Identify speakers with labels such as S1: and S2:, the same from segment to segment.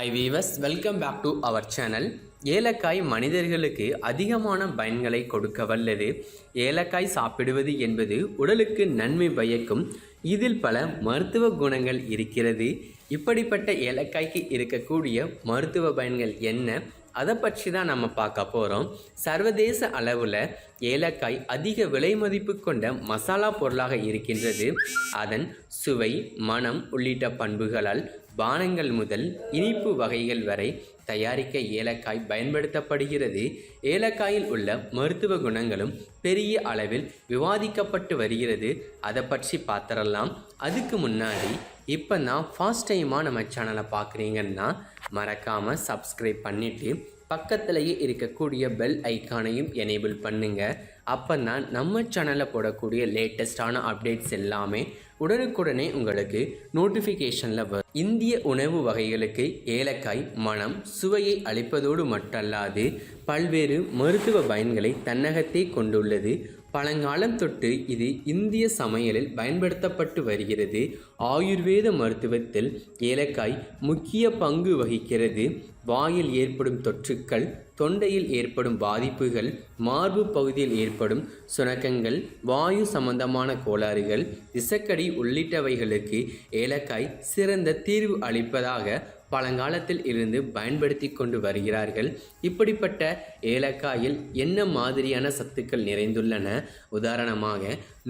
S1: Hi viewers welcome back to our channel ஏலக்காய் மனிதர்களுக்கு அதிகமான பயன்களை கொடுக்க வல்லது. ஏலக்காய் சாப்பிடுவது என்பது உடலுக்கு நன்மை பயக்கும். இதில் பல மருத்துவ குணங்கள் இருக்கிறது. இப்படிப்பட்ட ஏலக்காய்க்கு இருக்கக்கூடிய மருத்துவ பயன்கள் என்ன? அதை பற்றி தான் நம்ம பார்க்க போகிறோம் சர்வதேச அளவில் ஏலக்காய் அதிக விலை மதிப்பு கொண்ட மசாலா பொருளாக இருக்கின்றது. அதன் சுவை மனம் உள்ளிட்ட பண்புகளால் பானங்கள் முதல் இனிப்பு வகைகள் வரை தயாரிக்க ஏலக்காய் பயன்படுத்தப்படுகிறது. ஏலக்காயில் உள்ள மருத்துவ குணங்களும் பெரிய அளவில் விவாதிக்கப்பட்டு வருகிறது. அதை பற்றி பார்த்துடலாம். அதுக்கு முன்னாடி இப்போ நான் ஃபர்ஸ்ட் டைமாக நம்ம சேனலை பார்க்குறீங்கன்னா மறக்காமல் சப்ஸ்கிரைப் பண்ணிவிட்டு பக்கத்திலேயே இருக்கக்கூடிய பெல் ஐக்கானையும் எனேபிள் பண்ணுங்கள் அப்போ தான் நம்ம சேனலில் போடக்கூடிய லேட்டஸ்டான அப்டேட்ஸ் எல்லாமே உடனுக்குடனே உங்களுக்கு நோட்டிஃபிகேஷனில் வரும் இந்திய உணவு வகைகளுக்கு ஏலக்காய் மனம் சுவையை அளிப்பதோடு மட்டுமல்லாது பல்வேறு மருத்துவ பயன்களை தன்னகத்தே கொண்டுள்ளது. பழங்காலம் தொட்டு இது இந்திய சமையலில் பயன்படுத்தப்பட்டு வருகிறது. ஆயுர்வேத மருத்துவத்தில் ஏலக்காய் முக்கிய பங்கு வகிக்கிறது. வாயில் ஏற்படும் தொற்றுக்கள் தொண்டையில் ஏற்படும் பாதிப்புகள் மார்பு பகுதியில் ஏற்படும் சுணக்கங்கள் வாயு சம்பந்தமான கோளாறுகள் விசக்கடி உள்ளிட்டவைகளுக்கு ஏலக்காய் சிறந்த தீர்வு அளிப்பதாக பழங்காலத்தில் இருந்து பயன்படுத்தி கொண்டு வருகிறார்கள். இப்படிப்பட்ட ஏலக்காயில் என்ன மாதிரியான சத்துக்கள் நிறைந்துள்ளன? உதாரணமாக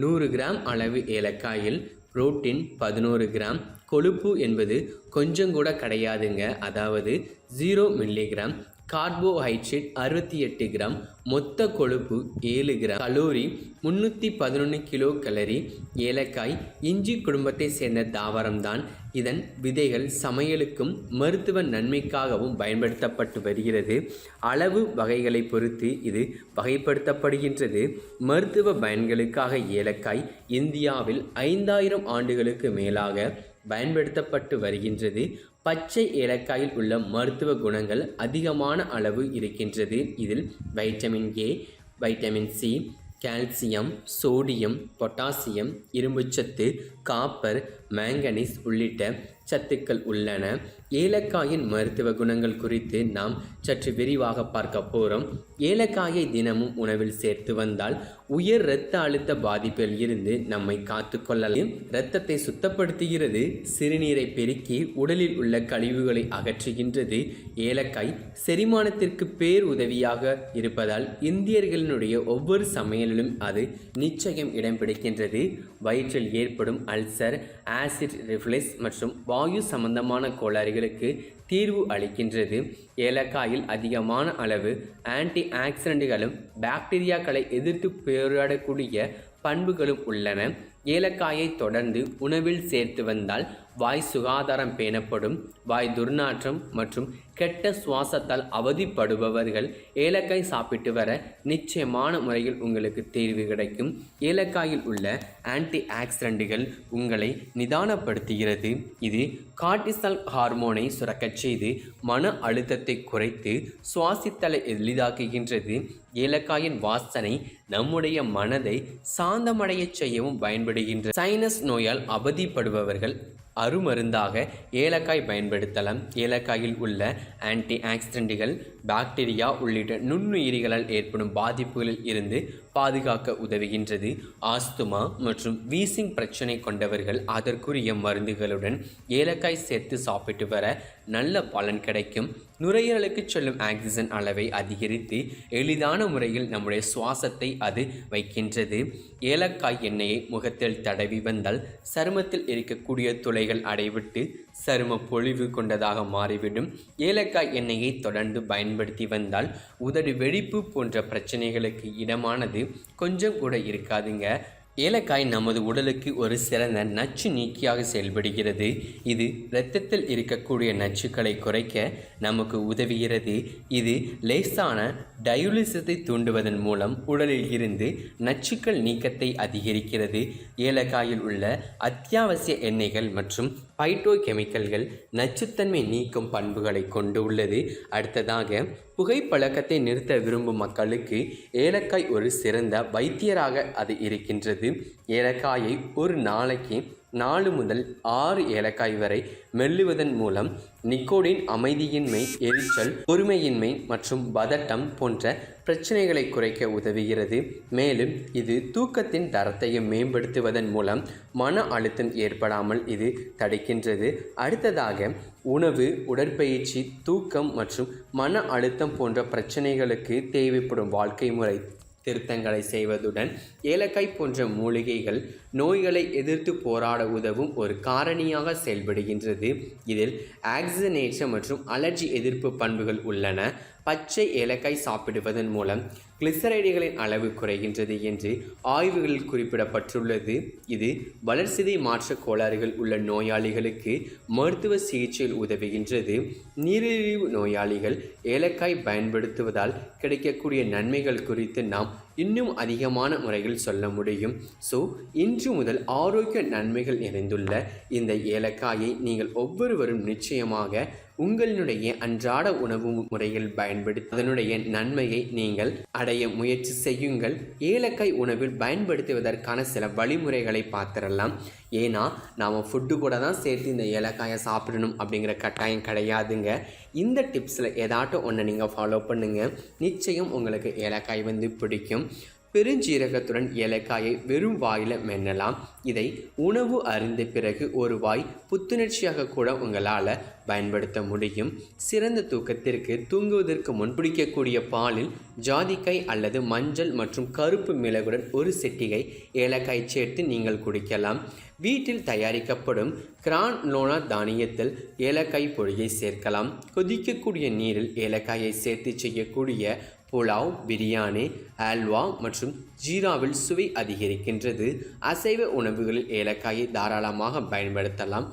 S1: நூறு கிராம் அளவு ஏலக்காயில் புரோட்டீன் பதினோரு கிராம் கொழுப்பு என்பது கொஞ்சம் கூட கிடையாதுங்க. அதாவது ஜீரோ மில்லிகிராம் கார்போஹைட்ரேட் அறுபத்தி எட்டு கிராம் மொத்த கொழுப்பு ஏழு கிராம். கலோரி முந்நூற்றி பதினொன்று கிலோ கலரி ஏலக்காய் இஞ்சி குடும்பத்தை சேர்ந்த தாவரம்தான். இதன் விதைகள் சமையலுக்கும் மருத்துவ நன்மைக்காகவும் பயன்படுத்தப்பட்டு வருகிறது. அளவு வகைகளை பொறுத்து இது வகைப்படுத்தப்படுகின்றது. மருத்துவ பயன்களுக்காக ஏலக்காய் இந்தியாவில் ஐந்தாயிரம் ஆண்டுகளுக்கு மேலாக பயன்படுத்தப்பட்டு வருகின்றது. பச்சை ஏலக்காயில் உள்ள மருத்துவ குணங்கள் அதிகமான அளவு இருக்கின்றது. இதில் vitamin A vitamin C calcium sodium potassium இரும்புச்சத்து காப்பர் மேங்கனீஸ் உள்ளிட்ட சத்துக்கள் உள்ளன. ஏலக்காயின் மருத்துவ குணங்கள் குறித்து நாம் சற்று விரிவாக பார்க்க போகிறோம் ஏலக்காயை தினமும் உணவில் சேர்த்து வந்தால் உயர் இரத்த அழுத்த பாதிப்பில் இருந்து நம்மை காத்து கொள்ளலாம். இரத்தத்தை சுத்தப்படுத்துகிறது. சிறுநீரை பெருக்கி உடலில் உள்ள கழிவுகளை அகற்றுகின்றது. ஏலக்காய் செரிமானத்திற்கு பேர் உதவியாக இருப்பதால் இந்தியர்களினுடைய ஒவ்வொரு சமையலிலும் அது நிச்சயம் இடம் பிடிக்கின்றது. வயிற்றில் ஏற்படும் அல்சர் ஆசிட் ரிஃப்ளெக்ஸ் மற்றும் வாயு சம்பந்தமான கோளாறுகளுக்கு தீர்வு அளிக்கின்றது. ஏலக்காயில் அதிகமான அளவு ஆன்டி ஆக்சிடென்ட்களும் பாக்டீரியாக்களை எதிர்த்து போராடக்கூடிய பண்புகளும் உள்ளன. ஏலக்காயை தொடர்ந்து உணவில் சேர்த்து வந்தால் வாய் சுகாதாரம் பேணப்படும் வாய் துர்நாற்றம் மற்றும் கெட்ட சுவாசத்தால் அவதிப்படுபவர்கள் ஏலக்காய் சாப்பிட்டு வர நிச்சயமான முறையில் உங்களுக்கு தீர்வு கிடைக்கும். ஏலக்காயில் உள்ள ஆன்டி ஆக்சிடென்ட்டுகள் உங்களை நிதானப்படுத்துகிறது. இது கார்டிசல் ஹார்மோனை சுரக்கச் செய்து மன அழுத்தத்தை குறைத்து சுவாசித்தலை எளிதாக்குகின்றது. ஏலக்காயின் வாசனை நம்முடைய மனதை சாந்தமடையச் செய்யவும் பயன்படுகின்ற சைனஸ் நோயால் அவதிப்படுபவர்கள் அருமருந்தாக ஏலக்காய் பயன்படுத்தலாம். ஏலக்காயில் உள்ள ஆன்டி ஆக்சிடென்ட்டுகள் பாக்டீரியா உள்ளிட்ட நுண்ணுயிரிகளால் ஏற்படும் பாதிப்புகளில் இருந்து பாதுகாக்க உதவுகின்றது. ஆஸ்துமா மற்றும் வீசிங் பிரச்சனை கொண்டவர்கள் அதற்குரிய மருந்துகளுடன் ஏலக்காய் சேர்த்து சாப்பிட்டு வர நல்ல பலன் கிடைக்கும். நுரையீரலுக்கு செல்லும் ஆக்சிஜன் அளவை அதிகரித்து எளிதான முறையில் நம்முடைய சுவாசத்தை அது வைக்கின்றது. ஏலக்காய் எண்ணெயை முகத்தில் தடவி வந்தால் சருமத்தில் இருக்கக்கூடிய துளைகள் அடைவிட்டு சரும பொழிவு கொண்டதாக மாறிவிடும். ஏலக்காய் எண்ணெயை தொடர்ந்து பயன் பயன்படுத்தி வந்தால் உதடு வெடிப்பு போன்ற பிரச்சனைகளுக்கு இடமானது கொஞ்சம் கூட இருக்காதுங்க. ஏலக்காய் நமது உடலுக்கு ஒரு சிறந்த நச்சு நீக்கியாக செயல்படுகிறது. இது இரத்தத்தில் இருக்கக்கூடிய நச்சுக்களை குறைக்க நமக்கு உதவுகிறது. இது லேசான டயுலிசத்தை தூண்டுவதன் மூலம் உடலில் இருந்து நச்சுக்கள் நீக்கத்தை அதிகரிக்கிறது. ஏலக்காயில் உள்ள அத்தியாவசிய எண்ணெய்கள் மற்றும் பைட்டோ கெமிக்கல்கள் நச்சுத்தன்மை நீக்கும் பண்புகளை கொண்டு உள்ளது. அடுத்ததாக புகைப்பழக்கத்தை நிறுத்த விரும்பும் மக்களுக்கு ஏலக்காய் ஒரு சிறந்த வைத்தியராக அது இருக்கின்றது. ஏலக்காயை ஒரு நாளைக்கு நாலு முதல் ஆறு ஏலக்காய் வரை மெல்லுவதன் மூலம் நிக்கோடின் அமைதியின்மை எரிச்சல் பொறுமையின்மை மற்றும் பதட்டம் போன்ற பிரச்சனைகளை குறைக்க உதவுகிறது. மேலும் இது தூக்கத்தின் தரத்தையும் மேம்படுத்துவதன் மூலம் மன அழுத்தம் ஏற்படாமல் இது தடுக்கின்றது. அடுத்ததாக உணவு உடற்பயிற்சி தூக்கம் மற்றும் மன அழுத்தம் போன்ற பிரச்சனைகளுக்கு தேவைப்படும் வாழ்க்கை முறை. திருத்தங்களை செய்வதுடன் ஏலக்காய் போன்ற மூலிகைகள் நோய்களை எதிர்த்து போராட உதவும் ஒரு காரணியாக செயல்படுகின்றது. இதில் ஆக்சிஜனேற்ற மற்றும் அலர்ஜி எதிர்ப்பு பண்புகள் உள்ளன. பச்சை ஏலக்காய் சாப்பிடுவதன் மூலம் கிளிசரைடுகளின் அளவு குறைகின்றது என்று ஆய்வுகளில் குறிப்பிடப்பட்டுள்ளது. இது வளர்சிதை மாற்ற கோளாறுகள் உள்ள நோயாளிகளுக்கு மருத்துவ சிகிச்சையில் உதவுகின்றது. நீரிழிவு நோயாளிகள் ஏலக்காய் பயன்படுத்துவதால் கிடைக்கக்கூடிய நன்மைகள் குறித்து நாம் இன்னும் அதிகமான முறையில் சொல்ல முடியும். ஸோ இன்று முதல் ஆரோக்கிய நன்மைகள் நிறைந்துள்ள இந்த ஏலக்காயை நீங்கள் ஒவ்வொருவரும் நிச்சயமாக உங்களினுடைய அன்றாட உணவு முறையில் பயன்படுத்தி அதனுடைய நன்மையை நீங்கள் அடைய முயற்சி செய்யுங்கள். ஏலக்காய் உணவில் பயன்படுத்துவதற்கான சில வழிமுறைகளை பார்த்துடலாம். ஏன்னா நாம் ஃபுட்டு கூட தான் சேர்த்து இந்த ஏலக்காயை சாப்பிடணும் அப்படிங்கிற கட்டாயம் கிடையாதுங்க. இந்த டிப்ஸில் ஏதாட்டும் ஒன்று நீங்கள் ஃபாலோ பண்ணுங்கள் நிச்சயம் உங்களுக்கு ஏலக்காய் வந்து பிடிக்கும். பெருஞ்சீரகத்துடன் ஏலக்காயை வெறும் வாயில் மென்னலாம். இதை உணவு அறிந்த பிறகு ஒரு வாய் புத்துணர்ச்சியாக கூட உங்களால் பயன்படுத்த முடியும். சிறந்த தூக்கத்திற்கு தூங்குவதற்கு முன் பிடிக்கக்கூடிய பாலில் ஜாதிக்காய் அல்லது மஞ்சள் மற்றும் கருப்பு மிளகுடன் ஒரு செட்டிகை ஏலக்காய் சேர்த்து நீங்கள் குடிக்கலாம். வீட்டில் தயாரிக்கப்படும் கிரான் லோனா தானியத்தில் ஏலக்காய் பொடியை சேர்க்கலாம். கொதிக்கக்கூடிய நீரில் ஏலக்காயை சேர்த்து செய்யக்கூடிய புலாவ் பிரியாணி அல்வா மற்றும் ஜீராவில் சுவை அதிகரிக்கின்றது. அசைவ உணவுகளில் ஏலக்காயை தாராளமாக பயன்படுத்தலாம்.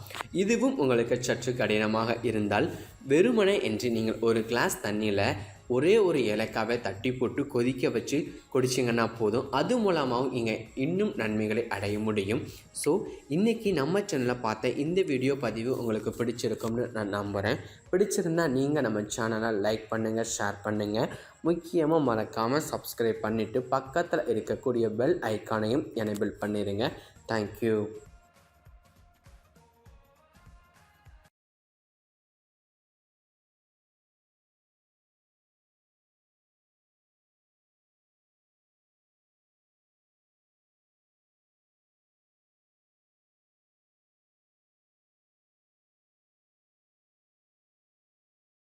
S1: இதுவும் உங்களுக்கு சற்று கடினமாக இருந்தால் வெறுமனை என்று நீங்கள் ஒரு கிளாஸ் தண்ணியில் ஒரே ஒரு ஏலக்காவை தட்டி போட்டு கொதிக்க வச்சு குடிச்சிங்கன்னா போதும். அது மூலமாகவும் இங்கே இன்னும் நன்மைகளை அடைய முடியும். ஸோ இன்றைக்கி நம்ம சேனலில் பார்த்த இந்த வீடியோ பதிவு உங்களுக்கு பிடிச்சிருக்கும்னு நான் நம்புகிறேன் பிடிச்சிருந்தால் நீங்கள் நம்ம சேனலை லைக் பண்ணுங்கள் ஷேர் பண்ணுங்கள் முக்கியமாக மறக்காமல் சப்ஸ்கிரைப் பண்ணிவிட்டு பக்கத்தில் இருக்கக்கூடிய பெல் ஐக்கானையும் எனேபிள் பண்ணிடுங்க தேங்க்யூ